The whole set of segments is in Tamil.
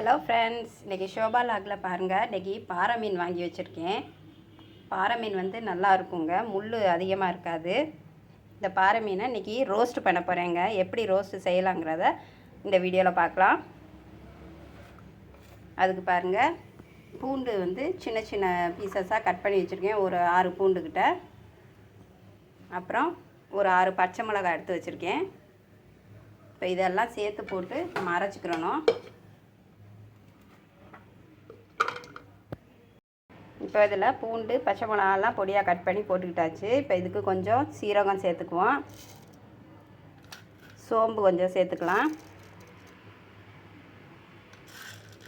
ஹலோ ஃப்ரெண்ட்ஸ் இன்றைக்கி ஷோபா லாகில் பாருங்கள் இன்றைக்கி பாறை மீன் வாங்கி வச்சுருக்கேன். பாறை மீன் வந்து நல்லா இருக்குங்க. முள் அதிகமாக இருக்காது. இந்த பாறை மீனை இன்றைக்கி ரோஸ்ட் பண்ண போகிறேங்க எப்படி ரோஸ்ட் செய்யலாங்கிறத இந்த வீடியோவில் பார்க்கலாம். அதுக்கு பாருங்கள் பூண்டு வந்து சின்ன சின்ன பீசஸாக கட் பண்ணி வச்சுருக்கேன். ஒரு ஆறு பூண்டுக்கிட்ட அப்புறம் ஒரு ஆறு பச்சை மிளகாய் எடுத்து வச்சுருக்கேன். இப்போ இதெல்லாம் சேர்த்து போட்டு நம்ம அரைச்சிக்கிறணும். இப்போ இதில் பூண்டு பச்சை மிளகாலாம் பொடியாக கட் பண்ணி போட்டுக்கிட்டாச்சு. இப்போ இதுக்கு கொஞ்சம் சீரகம் சேர்த்துக்குவோம். சோம்பு கொஞ்சம் சேர்த்துக்கலாம்.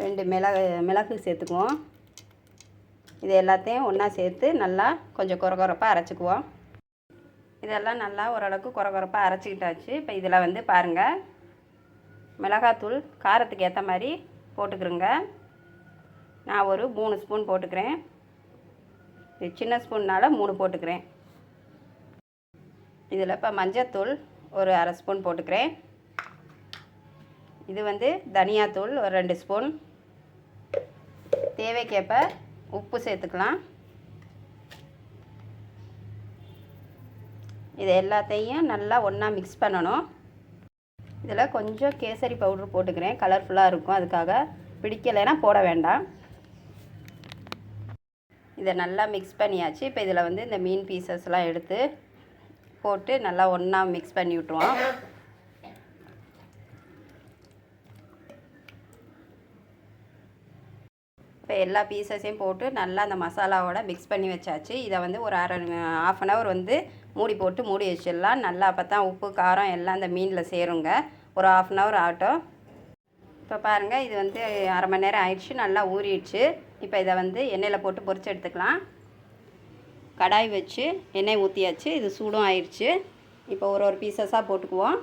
ரெண்டு மிளகு மிளகு சேர்த்துக்குவோம். இது எல்லாத்தையும் ஒன்றா சேர்த்து நல்லா கொஞ்சம் குறகுறப்பாக அரைச்சிக்குவோம். இதெல்லாம் நல்லா ஓரளவுக்கு குறகுறப்பாக அரைச்சிக்கிட்டாச்சு. இப்போ இதில் வந்து பாருங்கள் மிளகாத்தூள் காரத்துக்கு ஏற்ற மாதிரி போட்டுக்கிறோங்க நான் ஒரு மூணு ஸ்பூன் போட்டுக்கிறேன். இது சின்ன ஸ்பூன்னால் மூணு போட்டுக்கிறேன். இதில் இப்போ மஞ்சத்தூள் ஒரு அரை ஸ்பூன் போட்டுக்கிறேன். இது வந்து தனியாத்தூள் ஒரு ரெண்டு ஸ்பூன். தேவைக்கேற்ப உப்பு சேர்த்துக்கலாம். இது எல்லாத்தையும் நல்லா ஒன்றா மிக்ஸ் பண்ணணும். இதில் கொஞ்சம் கேசரி பவுட்ரு போட்டுக்கிறேன். கலர்ஃபுல்லாக இருக்கும். அதுக்காக பிடிக்கலைன்னா போட வேண்டாம். இதை நல்லா மிக்ஸ் பண்ணியாச்சு. இப்போ இதில் வந்து இந்த மீன் பீசஸ்லாம் எடுத்து போட்டு நல்லா ஒன்றா மிக்ஸ் பண்ணி விட்ருவோம் இப்போ எல்லா பீசஸையும் போட்டு நல்லா அந்த மசாலாவோட மிக்ஸ் பண்ணி வச்சாச்சு. இதை வந்து ஒரு அரை ஆஃப் அன் ஹவர் வந்து மூடி போட்டு மூடி வச்சிடலாம். நல்லா அப்போ தான் உப்பு காரம் எல்லாம் அந்த மீனில் சேருங்க. ஒரு ஆஃப் அன் ஹவர் ஆகட்டும். இப்போ பாருங்கள் இது வந்து அரை மணி நேரம் ஆயிடுச்சு நல்லா ஊறிடுச்சு. இப்போ இதை வந்து எண்ணெயில் போட்டு பொரிச்சு எடுத்துக்கலாம். கடாய் வச்சு எண்ணெய் ஊற்றியாச்சு இது சூடும் ஆயிடுச்சு. இப்போ ஒரு ஒரு பீசஸாக போட்டுக்குவோம்.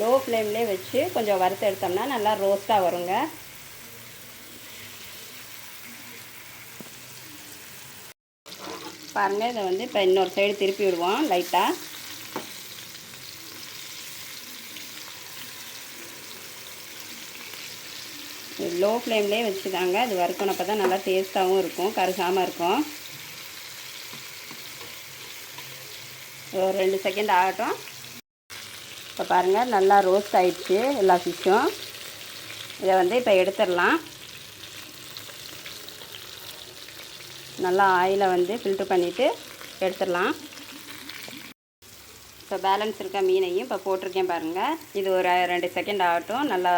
லோ ஃப்ளேம்லேயே வச்சு கொஞ்சம் வறுத்து எடுத்தோம்னா நல்லா ரோஸ்ட்டாக வருங்க. பாருங்கள் இதை வந்து இப்போ இன்னொரு சைடு திருப்பி விடுவோம் லைட்டாக லோ ஃப்ளேம்லேயே வச்சுதாங்க அது வறுக்கணும் அப்போ தான் நல்லா டேஸ்ட்டாகவும் இருக்கும் கருகாமல் இருக்கும். ஒரு ரெண்டு செகண்ட் ஆகட்டும். இப்போ பாருங்கள் நல்லா ரோஸ்ட் ஆயிடுச்சு எல்லா ஃபிஷ்ஷும் இதை வந்து இப்போ எடுத்துடலாம். நல்லா ஆயிலை வந்து ஃபில்ட்ரு பண்ணிவிட்டு எடுத்துடலாம். இப்போ பேலன்ஸ் இருக்க மீனையும் இப்போ போட்டிருக்கேன் பாருங்கள் இது ஒரு ரெண்டு செகண்ட் ஆகட்டும் நல்லா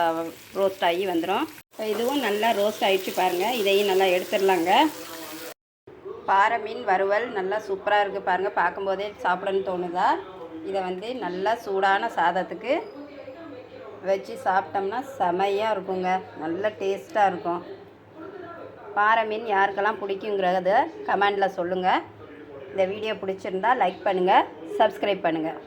ரோஸ்ட் ஆகி வந்துடும் இப்போ இதுவும் நல்லா ரோஸ்ட் ஆகிடுச்சு பாருங்கள் இதையும் நல்லா எடுத்துடலாங்க. பாறை மீன் வறுவல் நல்லா சூப்பராக இருக்குது பாருங்கள் பார்க்கும்போதே சாப்பிடணும்னு தோணுதா? இதை வந்து நல்லா சூடான சாதத்துக்கு வச்சு சாப்பிட்டோம்னா செமையாக இருக்குங்க. நல்ல டேஸ்ட்டாக இருக்கும். பாறை மீன் யாருக்கெல்லாம் பிடிக்குங்கிறத கமெண்டில் சொல்லுங்கள் இந்த வீடியோ பிடிச்சிருந்தா லைக் பண்ணுங்கள் சப்ஸ்கிரைப் பண்ணுங்கள்